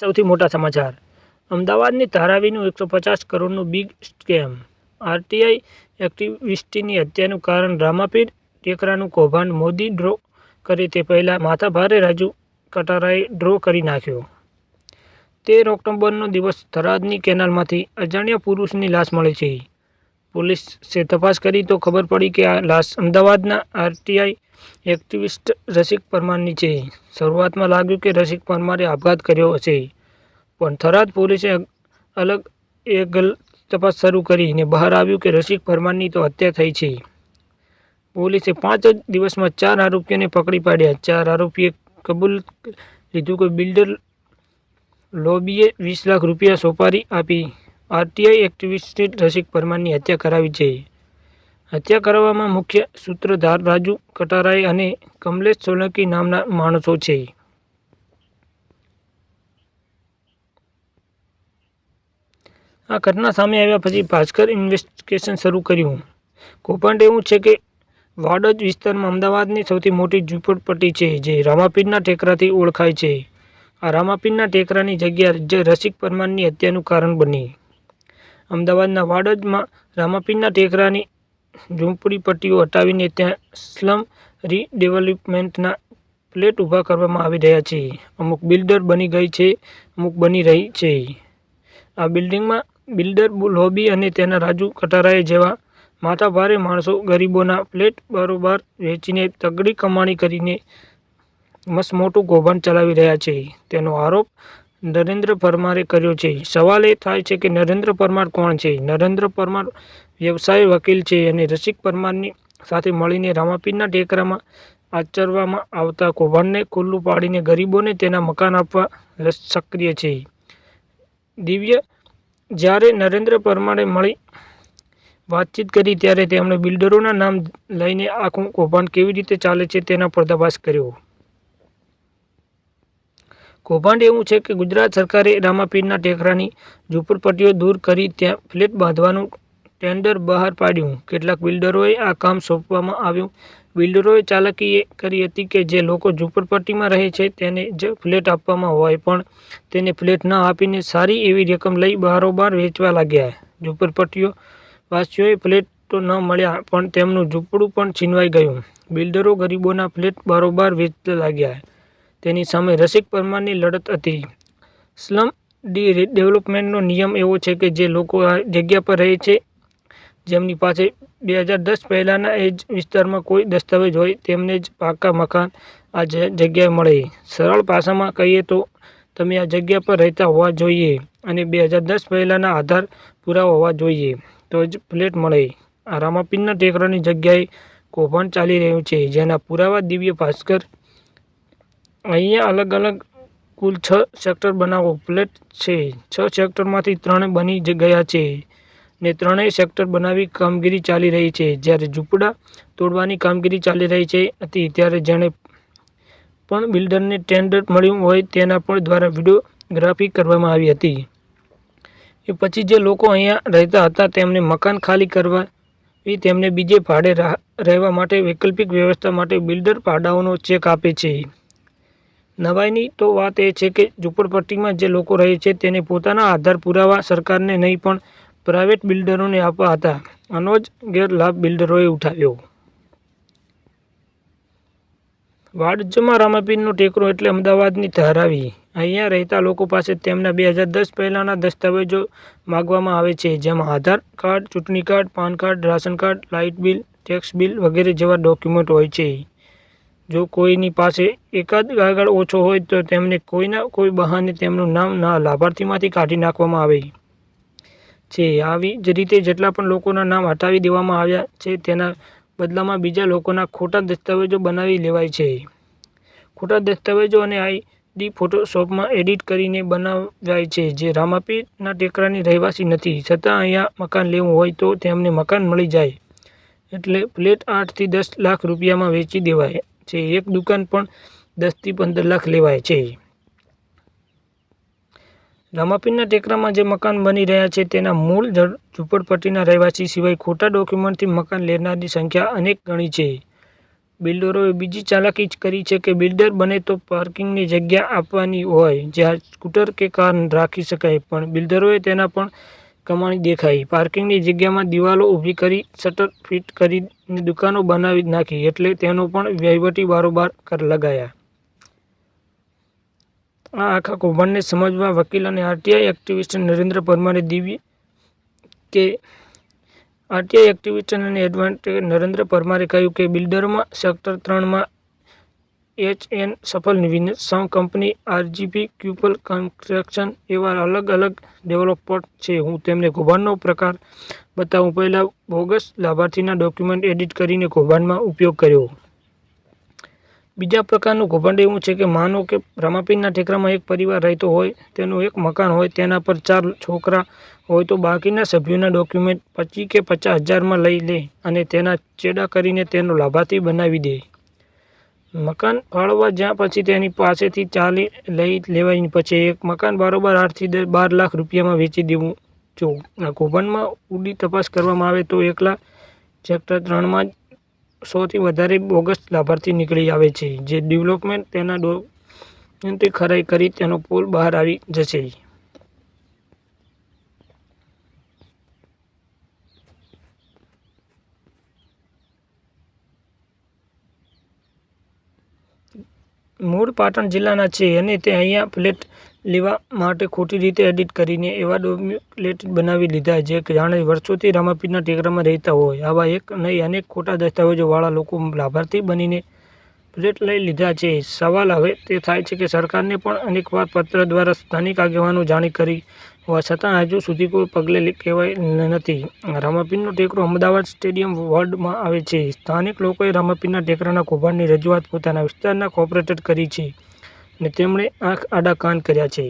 સૌથી મોટા સમાચાર. અમદાવાદની ધારાવીનું એકસો પચાસ કરોડનું બિગ સ્કેમ આરટીઆઈ એક્ટિવિસ્ટની હત્યાનું કારણ રામાપીર ટેકરાનું કૌભાંડ મોદી ડ્રો કરે તે પહેલાં માથાભારે રાજુ કટારાએ ડ્રો કરી નાખ્યો. તેર ઓક્ટોબરનો દિવસ થરાદની કેનાલમાંથી અજાણ્યા પુરુષની લાશ મળી છે. પોલીસે તપાસ કરી તો ખબર પડી કે આ લાશ અમદાવાદના આરટીઆઈ એક્ટિવિસ્ટ રસિક પરમારની છે. શરૂઆતમાં લાગ્યું કે રસિક પરમારે આપઘાત કર્યો હશે. પણ થરાદ પોલીસે અલગ એગલ તપાસ શરૂ કરીને બહાર આવ્યું કે રસિક પરમારની તો હત્યા થઈ છે. પોલીસે પાંચ જ દિવસમાં ચાર આરોપીઓને પકડી પાડ્યા. ચાર આરોપીએ કબૂલ લીધું કે બિલ્ડર લોબીએ વીસ લાખ રૂપિયા સોપારી આપી. આરટીઆઈ એક્ટિવિસ્ટ રસિક પરમારની હત્યા કરાવી છે. હત્યા કરવામાં મુખ્ય સૂત્રધાર રાજુ કટારાય અને કમલેશ સોલંકી નામના માણસો છે. આ ઘટના સામે આવ્યા પછી ભાસ્કર ઇન્વેસ્ટિગેશન શરૂ કર્યું. કૌભાંડ એવું છે કે વાડજ વિસ્તારમાં અમદાવાદની સૌથી મોટી ઝૂંપડપટ્ટી છે, જે રામાપીરના ટેકરાથી ઓળખાય છે. આ રામાપીરના ટેકરાની જગ્યા જે રસિક પરમારની હત્યાનું કારણ બની. અમદાવાદના વાડજમાં રામાપીરના ટેકરાની ઝૂંપડીપટ્ટીઓ હટાવીને ત્યાં સ્લમ રીડેવલપમેન્ટના ફ્લેટ ઊભા કરવામાં આવી રહ્યા છે. અમુક બિલ્ડર બની ગઈ છે, અમુક બની રહી છે. આ બિલ્ડિંગમાં બિલ્ડર લોબી અને તેના રાજુ કટારાએ જેવા માથાભારે માણસો ગરીબોના ફ્લેટ બારોબાર વેચીને તગડી કમાણી કરીને મસ્ત મોટું કૌભાંડ ચલાવી રહ્યા છે. તેનો આરોપ નરેન્દ્ર પરમારે કર્યો છે. સવાલ એ થાય છે કે નરેન્દ્ર પરમાર કોણ છે? નરેન્દ્ર પરમાર વ્યવસાય વકીલ છે અને રસિક પરમારની સાથે મળીને રામાપીરના ટેકરામાં આચરવામાં આવતા કૌભાંડને ખુલ્લું પાડીને ગરીબોને તેના મકાન આપવા સક્રિય છે. દિવ્ય, જ્યારે નરેન્દ્ર પરમારે મળી વાતચીત કરી ત્યારે તેમણે બિલ્ડરોના નામ લઈને આખું કૌભાંડ કેવી રીતે ચાલે છે તેના પર્દાફાશ કર્યો. કૌભાંડ એવું છે કે ગુજરાત સરકારે રામાપીરના ટેકરાની ઝૂંપડપટ્ટીઓ દૂર કરી ત્યાં ફ્લેટ બાંધવાનું ટેન્ડર બહાર પાડ્યું. કેટલાક બિલ્ડરોએ આ કામ સોંપવામાં આવ્યું. બિલ્ડરોએ ચાલાકી કરી હતી કે જે લોકો ઝૂંપડપટ્ટીમાં રહે છે તેને જ ફ્લેટ આપવામાં હોય, પણ તેને ફ્લેટ ન આપીને સારી એવી રકમ લઈ બારોબાર વેચવા લાગ્યા. ઝૂંપડપટ્ટીઓ વાસીઓએ ફ્લેટ તો ન મળ્યા, પણ તેમનું ઝૂંપડું પણ છીનવાઈ ગયું. બિલ્ડરો ગરીબોના ફ્લેટ બારોબાર વેચવા લાગ્યા. તેની સામે રસિક પરમારની લડત હતી. સ્લમ ડી ડેવલપમેન્ટનો નિયમ એવો છે કે જે લોકો આ જગ્યા પર રહે છે, જેમની પાસે બે હજાર દસ પહેલાંના એ જ વિસ્તારમાં કોઈ દસ્તાવેજ હોય, તેમને જ પાકા મકાન આ જગ્યાએ મળે. સરળ ભાષામાં કહીએ તો, તમે આ જગ્યા પર રહેતા હોવા જોઈએ અને બે હજાર દસ પહેલાંના આધાર પુરાવા હોવા જોઈએ. તો જ ફ્લેટ મળે. આ રામાપીરના ટેકરાની જગ્યાએ કૌભાંડ ચાલી રહ્યું છે, જેના પુરાવા દિવ્ય ભાસ્કર અહીંયા અલગ અલગ કુલ છ સેક્ટર બનાવો. ફ્લેટ છે. છ સેક્ટરમાંથી ત્રણ બની ગયા છે ને ત્રણેય સેક્ટર બનાવી કામગીરી ચાલી રહી છે. જ્યારે ઝૂંપડા તોડવાની કામગીરી ચાલી રહી છે હતી, ત્યારે જેણે પણ બિલ્ડરને ટેન્ડર મળ્યું હોય તેના પણ દ્વારા વિડીયોગ્રાફી કરવામાં આવી હતી. એ પછી જે લોકો અહીંયા રહેતા હતા, તેમને મકાન ખાલી કરવા તેમને બીજે ભાડે રહેવા માટે વૈકલ્પિક વ્યવસ્થા માટે બિલ્ડર ભાડાઓનો ચેક આપે છે. નવાઈની તો વાત એ છે કે ઝૂંપડપટ્ટીમાં જે લોકો રહે છે તેને પોતાના આધાર પુરાવા સરકારને નહીં પણ પ્રાઇવેટ બિલ્ડરોને આપવા હતા. આનો જ ગેરલાભ બિલ્ડરોએ ઉઠાવ્યો. વાડજમાં રામાપીરનો ટેકરો એટલે અમદાવાદની ધરાવી. અહીંયા રહેતા લોકો પાસે તેમના બે હજાર દસ પહેલાંના દસ્તાવેજો માગવામાં આવે છે, જેમાં આધાર કાર્ડ, ચૂંટણી card, PAN card, ration card, light bill, tax bill વગેરે જેવા ડોક્યુમેન્ટ હોય છે. જો કોઈની પાસે એકાદ કાગળ ઓછો હોય તો તેમને કોઈના, કોઈ બહાને તેમનું નામ ના લાભાર્થીમાંથી કાઢી નાખવામાં આવે. છે આવી જ રીતે જેટલા પણ લોકોના નામ હટાવી દેવામાં આવ્યા છે, તેના બદલામાં બીજા લોકોના ખોટા દસ્તાવેજો બનાવી લેવાય છે. ખોટા દસ્તાવેજો અને આઈડી ફોટોશોપમાં એડિટ કરીને બનાવાય છે, જે રામાપીરના ટેકરાની રહેવાસી નથી. છતાં અહીંયા મકાન લેવું હોય તો તેમને મકાન મળી જાય. એટલે ફ્લેટ આઠથી દસ લાખ રૂપિયામાં વેચી દેવાય. છે. એક દુકાન પણ દસથી પંદર લાખ લેવાય છે. રામાપીરના ટેકરામાં જે મકાન બની રહ્યા છે તેના મૂળ ઝૂંપડપટ્ટીના રહેવાસી સિવાય ખોટા ડોક્યુમેન્ટથી મકાન લેનારની સંખ્યા અનેક ગણી છે. બિલ્ડરોએ બીજી ચાલાકી જ કરી છે કે બિલ્ડર બને તો પાર્કિંગની જગ્યા આપવાની હોય, જ્યાં સ્કૂટર કે કાર રાખી શકાય, પણ બિલ્ડરોએ તેના પણ કમાણી દેખાઈ. પાર્કિંગની જગ્યામાં દિવાલો ઊભી કરી, શટર ફિટ કરીને દુકાનો બનાવી નાખી એટલે તેનો પણ વહીવટી બારોબાર કર લગાયા. આ આખા કૌભાંડને સમજવા વકીલ અને આરટીઆઈ એક્ટિવિસ્ટ નરેન્દ્ર પરમારે દિવ્ય કે આરટીઆઈ એક્ટિવિસ્ટ અને એડવાન્ટે નરેન્દ્ર પરમારે કહ્યું કે બિલ્ડરમાં સેક્ટર ત્રણમાં એચ એન સફલ વિનેશ સમ કંપની આરજીપી ક્યુપલ કન્સ્ટ્રક્શન એવા અલગ અલગ ડેવલપર છે. હું તેમને કૌભાંડનો પ્રકાર બતાવું. પહેલાં બોગસ લાભાર્થીના ડોક્યુમેન્ટ એડિટ કરીને કૌભાંડમાં ઉપયોગ કર્યો. બીજા પ્રકારનું કૌભાંડ એવું છે કે માનો કે રમાપીનના ઠેકરામાં એક પરિવાર રહેતો હોય, તેનું એક મકાન હોય, તેના પર ચાર છોકરા હોય તો બાકીના સભ્યોના ડોક્યુમેન્ટ પચીસ કે પચાસ હજારમાં લઈ લે અને તેના ચેડા કરીને તેનો લાભાર્થી બનાવી દે. મકાન ફાળવવા જ્યાં પછી તેની પાસેથી ચાલી લઈ લેવાય પછી એક મકાન બરોબર આઠથી બાર લાખ રૂપિયામાં વેચી દેવું. જો આ કૌભાંડમાં ઉડી તપાસ કરવામાં આવે તો એકલા સેક્ટર ત્રણમાં સૌથી વધારે બોગસ લાભાર્થી નીકળી આવે છે. જે ડેવલપમેન્ટ તેના ડો ખરાઈ કરી તેનો પોલ બહાર આવી જશે. મૂળ પાટણ જિલ્લાના છે અને તે અહીંયા ફ્લેટ લેવા માટે ખોટી રીતે એડિટ કરીને એવા ડોક્યુમેન્ટ બનાવી લીધા જે જાણે વર્ષોથી રામાપીરના ટેકરામાં રહેતા હોય. આવા એક નહીં, અનેક ખોટા દસ્તાવેજોવાળા લોકો લાભાર્થી બનીને ફ્લેટ લઈ લીધા છે. સવાલ હવે તે થાય છે કે સરકારને પણ અનેકવાર પત્ર દ્વારા સ્થાનિક આગેવાનો જાણી કરી હોવા છતાં હજુ સુધી કોઈ પગલે કહેવાય નથી. રામાપીરનો ટેકરો અમદાવાદ સ્ટેડિયમ વોર્ડમાં આવે છે. સ્થાનિક લોકોએ રામાપીરના ટેકરાના કૌભાંડની રજૂઆત પોતાના વિસ્તારના કોર્પોરેટર કરી છે અને તેમણે આંખ આડા કાન કર્યા છે.